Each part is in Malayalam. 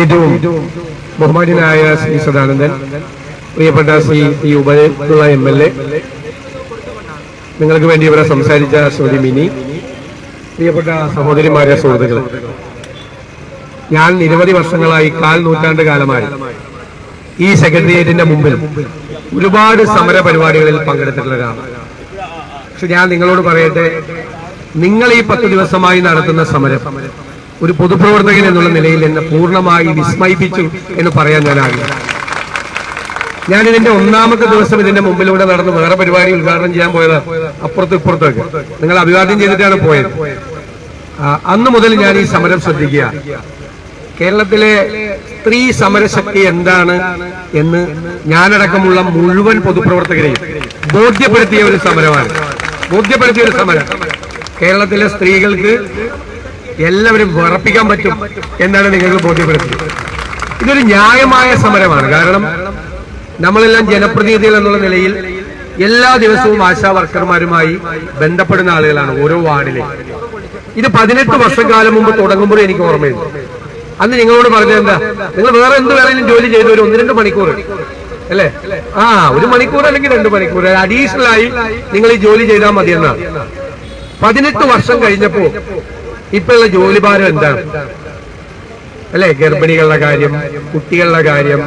ഏറ്റവും ബഹുമാന്യനായ ശ്രീ സദാനന്ദൻ പ്രിയപ്പെട്ട ശ്രീ ഈ ഉപയുള്ള എം എൽ എ നിങ്ങൾക്ക് വേണ്ടി ഇവിടെ സംസാരിച്ച ശ്രീ മിനി പ്രിയപ്പെട്ട സഹോദരിമാരെ സുഹൃത്തുക്കൾ ഞാൻ നിരവധി വർഷങ്ങളായി കാൽ നൂറ്റാണ്ട് കാലമായി ഈ സെക്രട്ടേറിയറ്റിന്റെ മുമ്പിൽ ഒരുപാട് സമര പരിപാടികളിൽ പങ്കെടുത്തിട്ടുള്ള ഒരാളാണ്. പക്ഷെ ഞാൻ നിങ്ങളോട് പറയട്ടെ നിങ്ങൾ ഈ പത്ത് ദിവസമായി നടത്തുന്ന സമരം ഒരു പൊതുപ്രവർത്തകൻ എന്നുള്ള നിലയിൽ എന്നെ പൂർണമായി വിസ്മയിപ്പിച്ചു എന്ന് പറയാൻ ഞാൻ ആഗ്രഹിക്കുന്നു. ഞാൻ ഇതിന്റെ ഒന്നാമത്തെ ദിവസം ഇതിന്റെ മുമ്പിലൂടെ നടന്ന് വേറെ പരിപാടി ഉദ്ഘാടനം ചെയ്യാൻ പോയത് അപ്പുറത്ത് ഇപ്പുറത്തൊക്കെ നിങ്ങൾ അഭിവാദ്യം ചെയ്തിട്ടാണ് പോയത്. അന്ന് മുതൽ ഞാൻ ഈ സമരം ശ്രദ്ധിക്കുക. കേരളത്തിലെ സ്ത്രീ സമരശക്തി എന്താണ് എന്ന് ഞാനടക്കമുള്ള മുഴുവൻ പൊതുപ്രവർത്തകരെയും ബോധ്യപ്പെടുത്തിയ ഒരു സമരമാണ്. ബോധ്യപ്പെടുത്തിയ ഒരു സമരം. കേരളത്തിലെ സ്ത്രീകൾക്ക് എല്ലാവരും വിറപ്പിക്കാൻ പറ്റും എന്നാണ് നിങ്ങൾക്ക് ബോധ്യപ്പെടുത്തുന്നത്. ഇതൊരു ന്യായമായ സമരമാണ്. കാരണം നമ്മളെല്ലാം ജനപ്രതിനിധികൾ എന്നുള്ള നിലയിൽ എല്ലാ ദിവസവും ആശാ വർക്കർമാരുമായി ബന്ധപ്പെടുന്ന ആളുകളാണ് ഓരോ വാർഡിലെ. ഇത് പതിനെട്ട് കാലം മുമ്പ് തുടങ്ങുമ്പോൾ എനിക്ക് ഓർമ്മയുണ്ട്. അന്ന് നിങ്ങളോട് പറഞ്ഞത് എന്താ? നിങ്ങൾ വേറെ എന്ത് വേണമെങ്കിലും ജോലി ചെയ്തു ഒരു ഒന്ന് രണ്ട് മണിക്കൂർ. അല്ലേ? ആ ഒരു മണിക്കൂർ അല്ലെങ്കിൽ രണ്ട് മണിക്കൂർ. അഡീഷണൽ ആയി നിങ്ങൾ ഈ ജോലി ചെയ്താൽ മതി എന്നാണ് പതിനെട്ട് വർഷം കഴിഞ്ഞപ്പോ ഇപ്പോഴുള്ള ജോലിഭാരം എന്താണ്? അല്ലെ? ഗർഭിണികളുടെ കാര്യം കുട്ടികളുടെ കാര്യം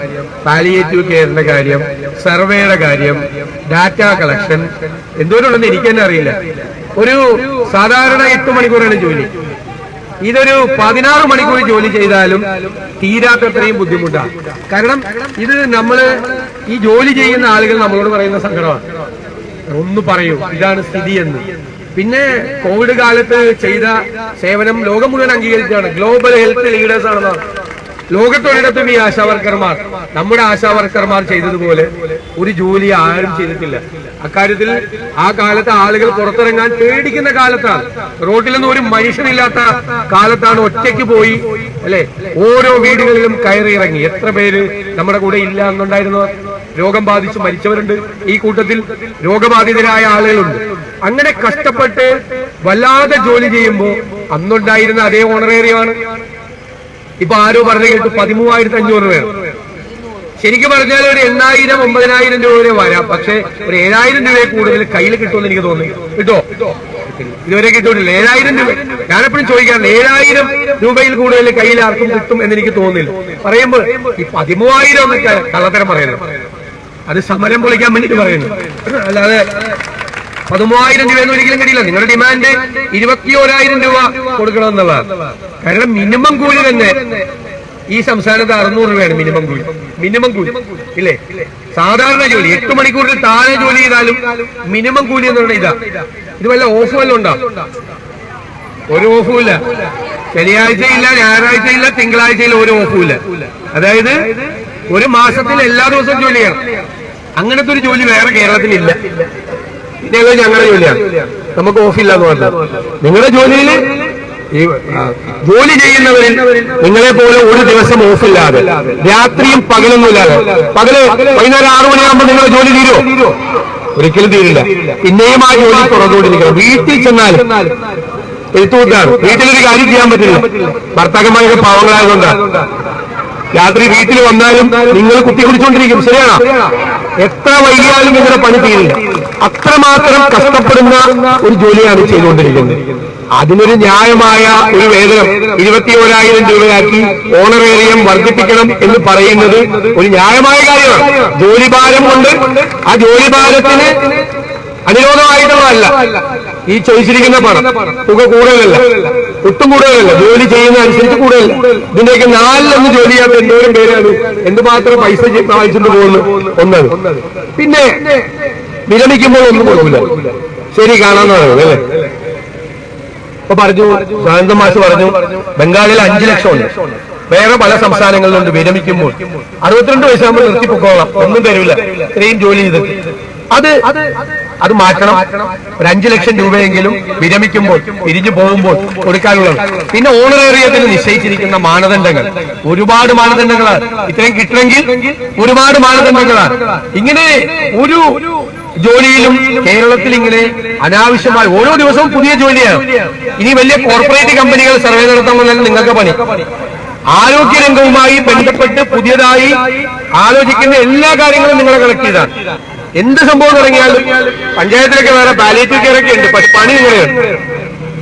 പാലിയേറ്റീവ് കെയറിന്റെ കാര്യം സർവേയുടെ കാര്യം ഡാറ്റ കളക്ഷൻ എന്തോരുണ്ടെന്ന് എനിക്ക് തന്നെ അറിയില്ല. ഒരു സാധാരണ എട്ട് മണിക്കൂറാണ് ജോലി. ഇതൊരു പതിനാറ് മണിക്കൂർ ജോലി ചെയ്താലും തീരാത്തത്രയും ബുദ്ധിമുട്ടാണ്. കാരണം ഇത് നമ്മൾ ഈ ജോലി ചെയ്യുന്ന ആളുകൾ നമ്മളോട് പറയുന്ന സങ്കടമാണ്. ഒന്ന് പറയൂ ഇതാണ് സ്ഥിതി എന്ന്. പിന്നെ കോവിഡ് കാലത്ത് ചെയ്ത സേവനം ലോകം മുഴുവൻ അംഗീകരിച്ചാണ് ഗ്ലോബൽ ഹെൽത്ത് ലീഡേഴ്സ് ആണെന്നാണ് ലോകത്തൊരിടത്തും ഈ ആശാവർക്കർമാർ നമ്മുടെ ആശാവർക്കർമാർ ചെയ്തതുപോലെ ഒരു ജോലി ആരും ചെയ്തിട്ടില്ല. അക്കാര്യത്തിൽ ആ കാലത്ത് ആളുകൾ പുറത്തിറങ്ങാൻ പേടിക്കുന്ന കാലത്താണ്. റോഡിലൊന്നും ഒരു മനുഷ്യനില്ലാത്ത കാലത്താണ് ഒറ്റയ്ക്ക് പോയി അല്ലെ? ഓരോ വീടുകളിലും കയറി ഇറങ്ങി. എത്ര പേര് നമ്മുടെ കൂടെ ഇല്ല എന്നുണ്ടായിരുന്നു? രോഗം ബാധിച്ച് മരിച്ചവരുണ്ട്. ഈ കൂട്ടത്തിൽ രോഗബാധിതരായ ആളുകളുണ്ട്. അങ്ങനെ കഷ്ടപ്പെട്ട് വല്ലാതെ ജോലി ചെയ്യുമ്പോൾ അന്നുണ്ടായിരുന്ന അതേ ഓണറേറിയമാണ്. ഇപ്പൊ ആരോ പറഞ്ഞു കേട്ടു പതിമൂവായിരത്തി അഞ്ഞൂറ് രൂപ ശരിക്കും പറഞ്ഞാൽ ഒരു എണ്ണായിരം ഒമ്പതിനായിരം രൂപ വരെ വരാം. പക്ഷെ ഒരു ഏഴായിരം രൂപയെ കൂടുതൽ കയ്യിൽ കിട്ടുമെന്ന് എനിക്ക് തോന്നി. കിട്ടോ? ഇതുവരെ കിട്ടൂല ഏഴായിരം രൂപ. ഞാനെപ്പോഴും ചോദിക്കാറുണ്ട് ഏഴായിരം രൂപയിൽ കൂടുതൽ കയ്യിൽ ആർക്കും കിട്ടും എന്ന് എനിക്ക് തോന്നില്ല. പറയുമ്പോൾ ഈ പതിമൂവായിരം എന്നൊക്കെ കള്ളത്തരം പറയുന്നത്. അത് സമരം പൊളിക്കാൻ വേണ്ടി പറയുന്നു. അല്ലാതെ പതിമൂവായിരം രൂപയൊന്നും ഒരിക്കലും കിട്ടിയില്ല. നിങ്ങളുടെ ഡിമാൻഡ് ഇരുപത്തി ഓരായിരം രൂപ കൊടുക്കണം എന്നുള്ളതാണ് കാരണം മിനിമം കൂലി തന്നെ ഈ സംസ്ഥാനത്ത് അറുന്നൂറ് രൂപയാണ് മിനിമം കൂലി. മിനിമം കൂലി. ഇല്ലേ? സാധാരണ ജോലി. എട്ട് മണിക്കൂറിൽ താഴെ ജോലി ചെയ്താലും മിനിമം കൂലി എന്ന് പറഞ്ഞാൽ ഇതാ. ഇത് വല്ല ഓഫ് വല്ല ഉണ്ടോ? ഒരു ഓഫുമില്ല ശനിയാഴ്ചയില്ല ഞായറാഴ്ചയില്ല തിങ്കളാഴ്ചയില്ല ഒരു ഓഫുമില്ല അതായത് ഒരു മാസത്തിൽ എല്ലാ ദിവസവും ജോലി ചെയ്യണം. അങ്ങനത്തെ ഒരു ജോലി വേറെ കേരളത്തിൽ ഇല്ല ഇതേപോലെ ഞങ്ങളുടെ ജോലിയാണ്. നമുക്ക് ഓഫില്ല എന്ന് പറഞ്ഞു നിങ്ങളുടെ ജോലിയിൽ ഈ ജോലി ചെയ്യുന്നവരിൽ നിങ്ങളെ പോലെ ഒരു ദിവസം ഓഫില്ലാതെ രാത്രിയും പകലൊന്നുമില്ലാതെ പകൽ വൈകുന്നേരം ആറു മണിയാകുമ്പോൾ നിങ്ങളുടെ ജോലി തീരുമോ ഒരിക്കലും തീരില്ല. പിന്നെയും ആ ജോലി തുറന്നുകൊണ്ടിരിക്കണം വീട്ടിൽ ചെന്നാൽ എഴുത്തുകൂട്ടാണ് വീട്ടിലൊരു കാര്യം ചെയ്യാൻ പറ്റില്ല. ഭർത്താക്കന്മാരൊക്കെ പാവങ്ങളായതുകൊണ്ടാണ് രാത്രി വീട്ടിൽ വന്നാലും നിങ്ങൾ കുത്തി കുടിച്ചുകൊണ്ടിരിക്കും ശരിയാണോ? എത്ര വൈകിയാലും ഇങ്ങനെ പണി തീരില്ല. അത്രമാത്രം കഷ്ടപ്പെടുന്ന ഒരു ജോലിയാണ് ചെയ്തുകൊണ്ടിരിക്കുന്നത്. അതിനൊരു ന്യായമായ ഒരു വേതനം ഇരുപത്തി ഓരായിരം രൂപയാക്കി ഓണറേറിയം വർദ്ധിപ്പിക്കണം എന്ന് പറയുന്നത് ഒരു ന്യായമായ കാര്യമാണ്. ജോലിഭാരം കൊണ്ട് ആ ജോലിഭാരത്തിന് അനുരോധമായിട്ടുള്ളതല്ല. ഈ ചോദിച്ചിരിക്കുന്ന പണം തുക കൂടുതലല്ല. ഒട്ടും കൂടുതലല്ല. ജോലി ചെയ്യുന്ന അനുസരിച്ച് കൂടുതലല്ല. ഇതിന്റെയൊക്കെ നാലിലൊന്ന് ജോലി ചെയ്യാത്ത എന്തോരം പേരാണ് എന്തുമാത്രം പൈസ വായിച്ചിട്ട് പോകുന്നു? ഒന്നത്. പിന്നെ വിരമിക്കുമ്പോൾ ഒന്നും കൊടുക്കില്ല ശരി കാണാന്ന് പറയുന്നത് അല്ലേ? ഇപ്പൊ പറഞ്ഞു സാനന്ദ മാഷ് പറഞ്ഞു ബംഗാളിൽ അഞ്ചു ലക്ഷം ഉണ്ട്. വേറെ പല സംസ്ഥാനങ്ങളിലുണ്ട് വിരമിക്കുമ്പോൾ അറുപത്തിരണ്ട് വയസ്സാകുമ്പോൾ നിർത്തിപ്പൊക്കോളാം. ഒന്നും തരില്ല ഇത്രയും ജോലി ചെയ്ത് അത് അത് മാറ്റണം. ഒരു അഞ്ചു ലക്ഷം രൂപയെങ്കിലും വിരമിക്കുമ്പോൾ പിരിഞ്ഞു പോകുമ്പോൾ കൊടുക്കാനുള്ളത്. പിന്നെ ഓണറേറിയത്തിന് നിശ്ചയിച്ചിരിക്കുന്ന മാനദണ്ഡങ്ങൾ. ഒരുപാട് മാനദണ്ഡങ്ങളാണ്. ഇത്രയും കിട്ടണമെങ്കിൽ ഒരുപാട് മാനദണ്ഡങ്ങളാണ്. ഇങ്ങനെ ഒരു ജോലിയിലും കേരളത്തിൽ ഇങ്ങനെ അനാവശ്യമായി ഓരോ ദിവസവും പുതിയ ജോലിയാണ്. ഇനി വലിയ കോർപ്പറേറ്റ് കമ്പനികൾ സർവേ നടത്താമെന്നല്ല നിങ്ങൾക്ക് പണി. ആരോഗ്യരംഗവുമായി ബന്ധപ്പെട്ട് പുതിയതായി ആലോചിക്കുന്ന എല്ലാ കാര്യങ്ങളും നിങ്ങളെ കളക്ട് ചെയ്താണ്. എന്ത് സംഭവം തുടങ്ങിയാലും പഞ്ചായത്തിലൊക്കെ വേറെ പാലിയേറ്റീവ് കെയർ ഉണ്ട്. പക്ഷെ പണി നിങ്ങളെയാണ്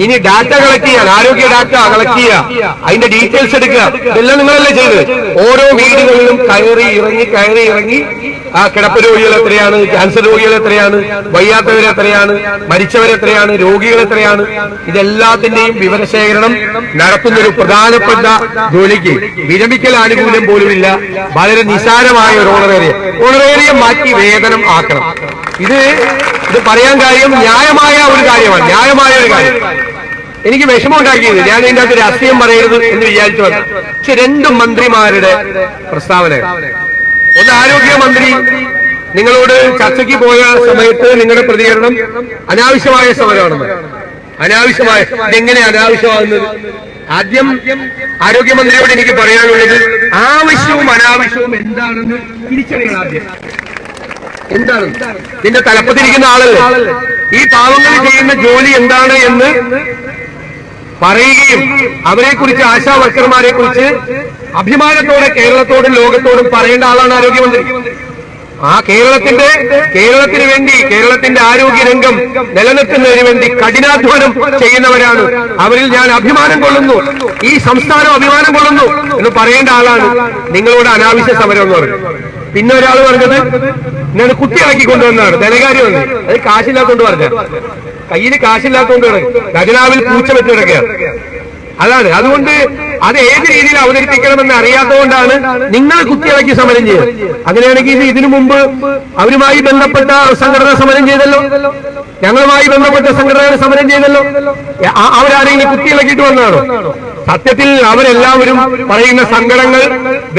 ഇനി ഡാറ്റ കളക്ട് ചെയ്യാൻ ആരോഗ്യ ഡാറ്റ കളക്ട് ചെയ്യുക അതിന്റെ ഡീറ്റെയിൽസ് എടുക്കുക. ഇതെല്ലാം നിങ്ങളല്ലേ ചെയ്ത് ഓരോ വീടുകളിലും കയറി ഇറങ്ങി കയറി ഇറങ്ങി ആ കിടപ്പ് രോഗികൾ എത്രയാണ്? ക്യാൻസർ രോഗികൾ എത്രയാണ്? മരിച്ചവർ എത്രയാണ്? രോഗികൾ എത്രയാണ്? ഇതെല്ലാത്തിന്റെയും വിവരശേഖരണം നടത്തുന്ന ഒരു പ്രധാനപ്പെട്ട ജോലിക്ക്. വിരമിക്കൽ ആനുകൂല്യം പോലുമില്ല. വളരെ നിസാരമായ ഒരു ഓണറേറിയ ഓണറേറിയ മാറ്റി വേതനം ആക്കണം. ഇത് ഇത് പറയാൻ കാര്യം ന്യായമായ ഒരു കാര്യമാണ്. ന്യായമായ ഒരു കാര്യം. എനിക്ക് വിഷമമുണ്ടാക്കിയത്. ഞാൻ ഇതിന്റെ അകത്ത് രാഷ്ട്രീയം പറയരുത് എന്ന് വിചാരിച്ചു പക്ഷെ രണ്ട് മന്ത്രിമാരുടെ പ്രസ്താവന ഒന്ന് ആരോഗ്യമന്ത്രി നിങ്ങളോട് ചർച്ചയ്ക്ക് പോയ സമയത്ത് നിങ്ങളുടെ പ്രതികരണം അനാവശ്യമായ സമരമാണെന്ന്. അനാവശ്യമായ ഇതെങ്ങനെ അനാവശ്യമാകുന്നത്? ആദ്യം ആരോഗ്യമന്ത്രിയോട് എനിക്ക് പറയാനുള്ളത് ആവശ്യവും അനാവശ്യവും എന്താണെന്ന് തിരിച്ചറിയണം ആദ്യം. എന്താണ്? നിന്റെ തലപ്പത്തിരിക്കുന്ന ആളല്ലേ? ഈ പാവങ്ങൾ ചെയ്യുന്ന ജോലി എന്താണ് എന്ന് പറയുകയും അവരെ കുറിച്ച് ആശാ വർക്കർമാരെ കുറിച്ച് അഭിമാനത്തോടെ കേരളത്തോടും ലോകത്തോടും പറയേണ്ട ആളാണ് ആരോഗ്യമന്ത്രി. ആ കേരളത്തിന്റെ കേരളത്തിന് വേണ്ടി കേരളത്തിന്റെ ആരോഗ്യരംഗം നിലനിർത്തുന്നതിന് വേണ്ടി കഠിനാധ്വാനം ചെയ്യുന്നവരാണ്. അവരിൽ ഞാൻ അഭിമാനം കൊള്ളുന്നു. ഈ സംസ്ഥാനം അഭിമാനം കൊള്ളുന്നു എന്ന് പറയേണ്ട ആളാണ് നിങ്ങളോട് അനാവശ്യ സമരം എന്ന് പറഞ്ഞു പിന്നെ ഒരാൾ പറഞ്ഞത് ഞാൻ കുട്ടിയാക്കി കൊണ്ടുവന്നതാണ്. ധനകാര്യമല്ല അത് കാശില്ലാത്തോണ്ട് പറഞ്ഞ കയ്യിൽ കാശില്ലാത്തോണ്ട് ഖജനാവിൽ പൂച്ച വെച്ച് കിടക്കുകയാണ് അതാണ്. അതുകൊണ്ട് അത് ഏത് രീതിയിൽ അവതരിപ്പിക്കണമെന്ന് അറിയാത്തതുകൊണ്ടാണ് നിങ്ങൾ കുത്തിയിളക്കി സമരം ചെയ്യുക അങ്ങനെയാണെങ്കിൽ ഇത് ഇതിനു മുമ്പ് അവരുമായി ബന്ധപ്പെട്ട സംഘടന സമരം ചെയ്തല്ലോ. ഞങ്ങളുമായി ബന്ധപ്പെട്ട സംഘടന സമരം ചെയ്തല്ലോ. അവരാരെങ്കിലും കുത്തിയിളക്കിയിട്ട് വന്നതാണോ? സത്യത്തിൽ അവരെല്ലാവരും പറയുന്ന സങ്കടങ്ങൾ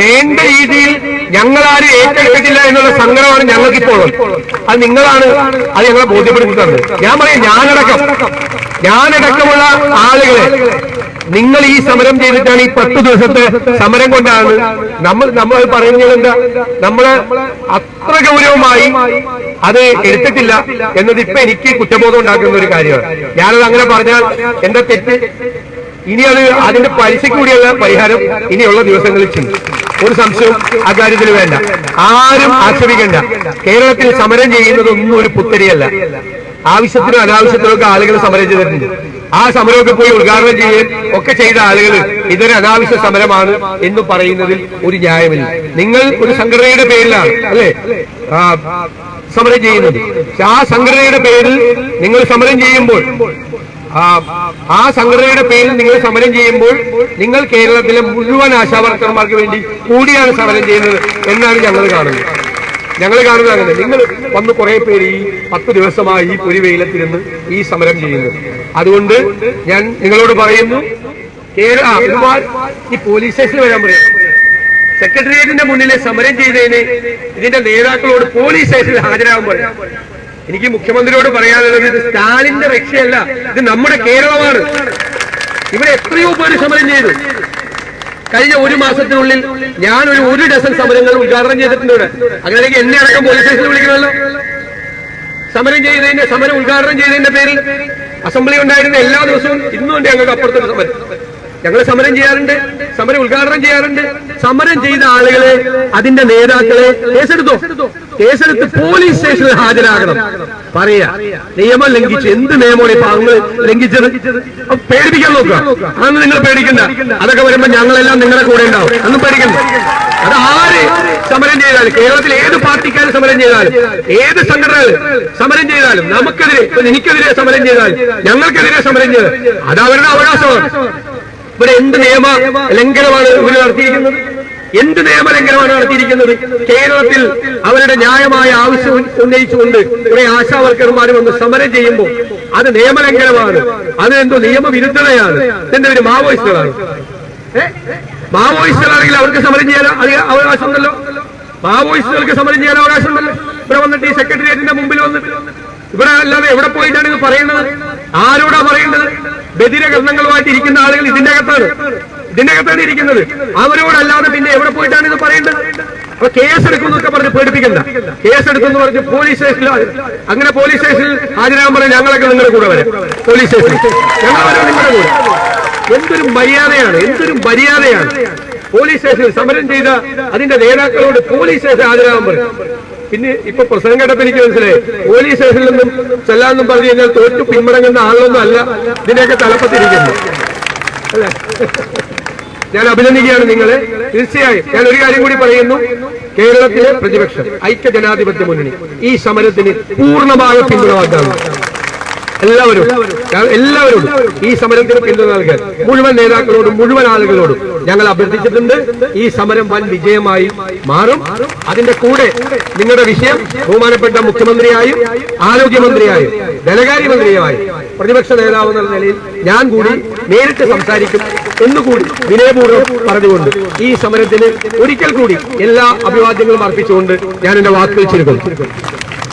വേണ്ട രീതിയിൽ ഞങ്ങളാരും ഏറ്റെടുത്തിട്ടില്ല എന്നുള്ള സങ്കടമാണ് ഞങ്ങൾക്കിപ്പോൾ അത് നിങ്ങളാണ് അത് ഞങ്ങളെ ബോധ്യപ്പെടുത്തി ഞാൻ പറയാം ഞാനടക്കം. ഞാനടക്കമുള്ള ആളുകളെ നിങ്ങൾ ഈ സമരം ചെയ്തിട്ടാണ് ഈ പത്ത് ദിവസത്തെ സമരം കൊണ്ടാണ് നമ്മൾ നമ്മൾ പറയുന്നത് എന്താ? നമ്മൾ അത്ര ഗൗരവമായി അത് എടുത്തിട്ടില്ല എന്നത് ഇപ്പൊ എനിക്ക് കുറ്റബോധം ഉണ്ടാക്കുന്ന ഒരു കാര്യമാണ്. ഞാനത് അങ്ങനെ പറഞ്ഞാൽ എന്റെ തെറ്റ്. ഇനി അത് അതിന്റെ പലിശ കൂടിയുള്ള പരിഹാരം ഇനിയുള്ള ദിവസങ്ങളിൽ ചെയ്യും. ഒരു സംശയവും അക്കാര്യത്തിൽ വേണ്ട. ആരും ആക്ഷേപിക്കേണ്ട. കേരളത്തിൽ സമരം ചെയ്യുന്നതൊന്നും ഒരു പുത്തരിയല്ല. ആവശ്യത്തിനും അനാവശ്യത്തിനും ഒക്കെ ആളുകൾ സമരം ചെയ്തിട്ടുണ്ട്. ആ സമരമൊക്കെ പോയി ഉദ്ഘാടനം ചെയ്യുകയും ഒക്കെ ചെയ്ത ആളുകൾ ഇതൊരു അനാവശ്യ സമരമാണ് എന്ന് പറയുന്നതിൽ ഒരു ന്യായമില്ല. നിങ്ങൾ ഒരു സംഘടനയുടെ പേരിലാണ് അല്ലെ? സമരം ചെയ്യുന്നത്. പക്ഷെ ആ സംഘടനയുടെ പേരിൽ നിങ്ങൾ സമരം ചെയ്യുമ്പോൾ ആ സംഘടനയുടെ പേരിൽ നിങ്ങൾ സമരം ചെയ്യുമ്പോൾ നിങ്ങൾ കേരളത്തിലെ മുഴുവൻ ആശാവർക്കർമാർക്ക് വേണ്ടി കൂടിയാണ് സമരം ചെയ്യുന്നത് എന്നാണ് ഞങ്ങൾ കാണുന്നത്. ഞങ്ങൾ കാണുന്നത് അങ്ങനെ. നിങ്ങൾ വന്ന് കുറെ പേര് ഈ പത്ത് ദിവസമായി ഈ പുരിവെയിലത്തിരുന്ന് ഈ സമരം ചെയ്യുന്നു. അതുകൊണ്ട് ഞാൻ നിങ്ങളോട് പറയുന്നു കേരള ഈ പോലീസ് സ്റ്റേഷനിൽ വരാൻ പറയാം. സെക്രട്ടേറിയറ്റിന്റെ മുന്നിലെ സമരം ചെയ്തതിന് ഇതിന്റെ നേതാക്കളോട് പോലീസ് സ്റ്റേഷനിൽ ഹാജരാകാൻ പറയാം. എനിക്ക് മുഖ്യമന്ത്രിയോട് പറയാനുള്ളത് ഇത് സ്റ്റാലിന്റെ രക്ഷയല്ല ഇത് നമ്മുടെ കേരളമാണ്. ഇവിടെ എത്രയോ പേര് സമരം ചെയ്തു. കഴിഞ്ഞ ഒരു മാസത്തിനുള്ളിൽ ഞാൻ ഒരു ഡസൻ സമരങ്ങൾ ഉദ്ഘാടനം ചെയ്തിട്ടുണ്ട്. അങ്ങനെ എന്നെ അടക്കം പോലീസ് സ്റ്റേഷനിൽ വിളിക്കണമല്ലോ. സമരം ചെയ്തതിന്റെ സമരം ഉദ്ഘാടനം ചെയ്തതിന്റെ പേരിൽ അസംബ്ലി ഉണ്ടായിരുന്ന എല്ലാ ദിവസവും ഇന്നുണ്ട് ഞങ്ങൾക്ക് അപ്പുറത്തൊരു സമരം. ഞങ്ങൾ സമരം ചെയ്യാറുണ്ട് സമരം ഉദ്ഘാടനം ചെയ്യാറുണ്ട്. സമരം ചെയ്ത ആളുകളെ അതിന്റെ നേതാക്കളെ കേസെടുത്തോ? കേസെടുത്ത് പോലീസ് സ്റ്റേഷനിൽ ഹാജരാകണം. പറയാ. നിയമം ലംഘിച്ച് എന്ത് നിയമമാണ് ഇപ്പൊ അങ്ങ് ലംഘിച്ചത്? പേടിപ്പിക്കാൻ നോക്കുക. അന്ന് നിങ്ങൾ പേടിക്കണ്ട. അതൊക്കെ വരുമ്പോ ഞങ്ങളെല്ലാം നിങ്ങളുടെ കൂടെ ഉണ്ടാവും. അന്ന് പേടിക്കണ്ട. അത് ആര് സമരം ചെയ്താലും കേരളത്തിൽ ഏത് പാർട്ടിക്കാർ സമരം ചെയ്താലും ഏത് സംഘടനകൾ സമരം ചെയ്താലും നമുക്കെതിരെ എനിക്കെതിരെ സമരം ചെയ്താലും ഞങ്ങൾക്കെതിരെ സമരം ചെയ്താൽ അത് അവരുടെ അവകാശമാണ്. ഇവിടെ എന്ത് നിയമ ലംഘനമാണ് ഇവർ നടത്തിയിരിക്കുന്നത്? എന്ത് നിയമലംഘനമാണ് നടത്തിയിരിക്കുന്നത്? കേരളത്തിൽ അവരുടെ ന്യായമായ ആവശ്യം ഉന്നയിച്ചുകൊണ്ട് കുറെ ആശാവർക്കർമാർ വന്ന് സമരം ചെയ്യുമ്പോൾ അത് നിയമലംഘനമാണ്. അത് എന്തോ നിയമവിരുദ്ധതയാണ്. ഇതിന്റെ ഒരു മാവോയിസ്റ്റുകളാണ്? മാവോയിസ്റ്റുകളാണെങ്കിൽ അവർക്ക് സമരം ചെയ്യാൻ അവകാശമുണ്ടല്ലോ. മാവോയിസ്റ്റുകൾക്ക് സമരം ചെയ്യാൻ അവകാശമുണ്ടല്ലോ. ഇവിടെ വന്നിട്ട് ഈ സെക്രട്ടേറിയറ്റിന്റെ മുമ്പിൽ വന്നിട്ട് ഇവിടെ അല്ലാതെ എവിടെ പോയിട്ടാണ് ഇത് പറയുന്നത്? ആരോടാ പറയേണ്ടത് ബദിരകർണങ്ങളുമായിട്ട് ഇരിക്കുന്ന ആളുകൾ ഇതിന്റെ അകത്താണ്. ഇതിന്റെ അകത്താണ് ഇരിക്കുന്നത്. അവരോടല്ലാതെ പിന്നെ എവിടെ പോയിട്ടാണ് ഇത് പറയേണ്ടത്? അപ്പൊ കേസെടുക്കുന്നൊക്കെ പറഞ്ഞ് പേടിപ്പിക്കണ്ട. കേസെടുക്കുന്നു പറഞ്ഞ് പോലീസ് സ്റ്റേഷനിൽ അങ്ങനെ പോലീസ് സ്റ്റേഷനിൽ ഹാജരാകാൻ പറഞ്ഞ് ഞങ്ങളൊക്കെ നിങ്ങളുടെ കൂടെ വരാം. പോലീസ് സ്റ്റേഷനിൽ. എന്തൊരു മര്യാദയാണ് എന്തൊരു മര്യാദയാണ്. പോലീസ് സ്റ്റേഷനിൽ സമരം ചെയ്ത അതിന്റെ നേതാക്കളോട് പോലീസ് സ്റ്റേഷൻ ഹാജരാകാൻ പറഞ്ഞു. പിന്നെ ഇപ്പൊ പ്രസംഗം കേട്ടപ്പോ എനിക്ക് മനസ്സിലായി. പോലീസ് സ്റ്റേഷനിൽ നിന്നും ചെല്ലാന്നും പറഞ്ഞു കഴിഞ്ഞാൽ തോറ്റു പിന്മടങ്ങുന്ന ആളൊന്നും അല്ല. ഇതിന്റെയൊക്കെ തലപ്പത്തിരിക്കുന്നു. ഞാൻ അഭിനന്ദിക്കുകയാണ് നിങ്ങളെ. തീർച്ചയായും ഞാൻ ഒരു കാര്യം കൂടി പറയുന്നു. കേരളത്തിലെ പ്രതിപക്ഷം ഐക്യ ജനാധിപത്യ മുന്നണി ഈ സമരത്തിന് പൂർണമായ പിന്തുണ വാഗ്ദാനം എല്ലാവരും എല്ലാവരും. എല്ലാവരോടും ഈ സമരത്തിന് പിന്തുണ നൽകാൻ? മുഴുവൻ നേതാക്കളോടും മുഴുവൻ ആളുകളോടും ഞങ്ങൾ അഭ്യർത്ഥിച്ചിട്ടുണ്ട് ഈ സമരം വൻ വിജയമായി മാറും. അതിന്റെ കൂടെ നിങ്ങളുടെ വിഷയം ബഹുമാനപ്പെട്ട മുഖ്യമന്ത്രിയായും ആരോഗ്യമന്ത്രിയായും ധനകാര്യമന്ത്രിയുമായും പ്രതിപക്ഷ നേതാവ് എന്ന നിലയിൽ ഞാൻ കൂടി നേരിട്ട് സംസാരിക്കും എന്നുകൂടി വിനയപൂർവം പറഞ്ഞുകൊണ്ട് ഈ സമരത്തിന് ഒരിക്കൽ കൂടി എല്ലാ അഭിവാദ്യങ്ങളും അർപ്പിച്ചുകൊണ്ട് ഞാൻ എന്റെ വാക്കുകൾ ചുരുക്കുന്നു.